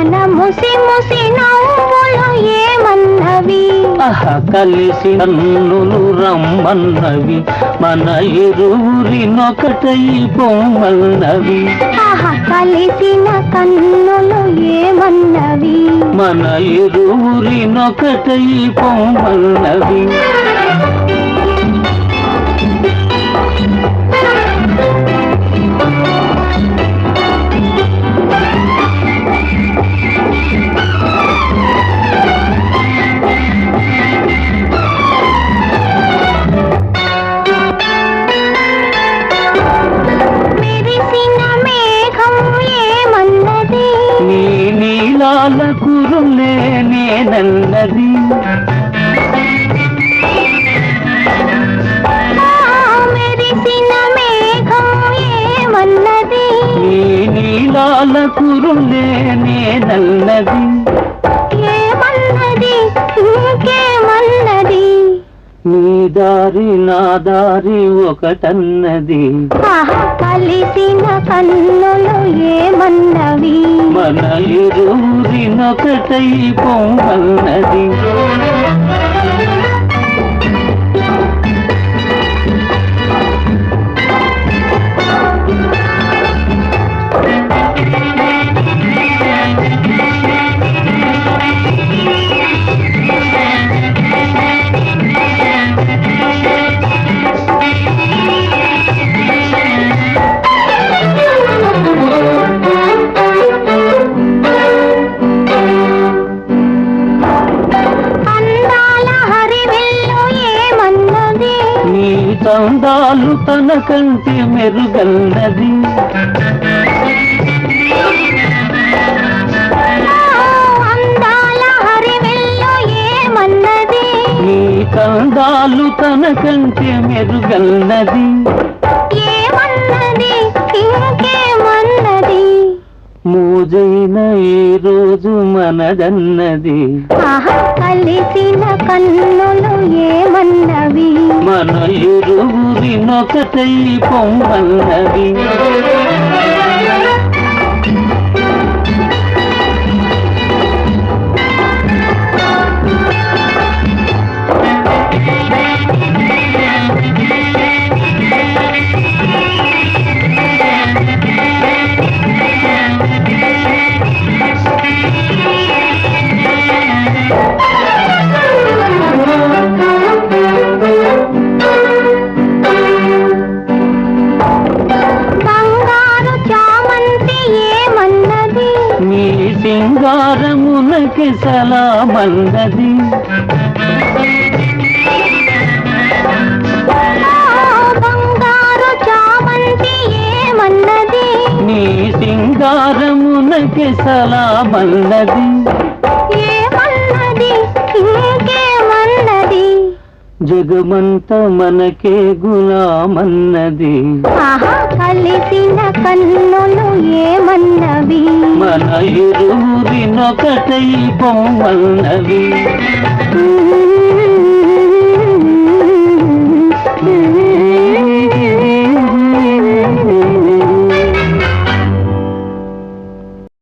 మన ముసి ముసి నవ్వులు ఏమన్నవి? కలిసి కన్నులు రమ్మన్నవి. మన ఇరువురినొకటై పొమ్మన్నవి కలిసిన కన్నులు ఏమన్నవి? మన ఇరువురినొకటై పొమ్మన్నవి నీలాల కురులే ఏమన్నది? ఇంకేమన్నది? నీ దారి నా దారి ఒకటన్నది. కలిసిన కన్నులు ఏమన్నవి మన ఇరువురినొకటై పొమ్మన్నది నీ తందాలు తన కంటి అందాల నీ తందాలు తన కంటి ఇంకేమన్నది? మోజైన మనదన్నది. కలిసిన కన్నులు ఏమన్నవి? మన ఇరువురినొకటై పొమ్మన్నది బంగారు సింగారమునకి సలామన్నది నీ సింగారమునకి సలామన్నది జగమంత మనకే గులామన్నది. కలిసిన కన్నులు ఏమన్నవి? మన ఇరువురినొకటై పొమ్మన్నది ఉమ్.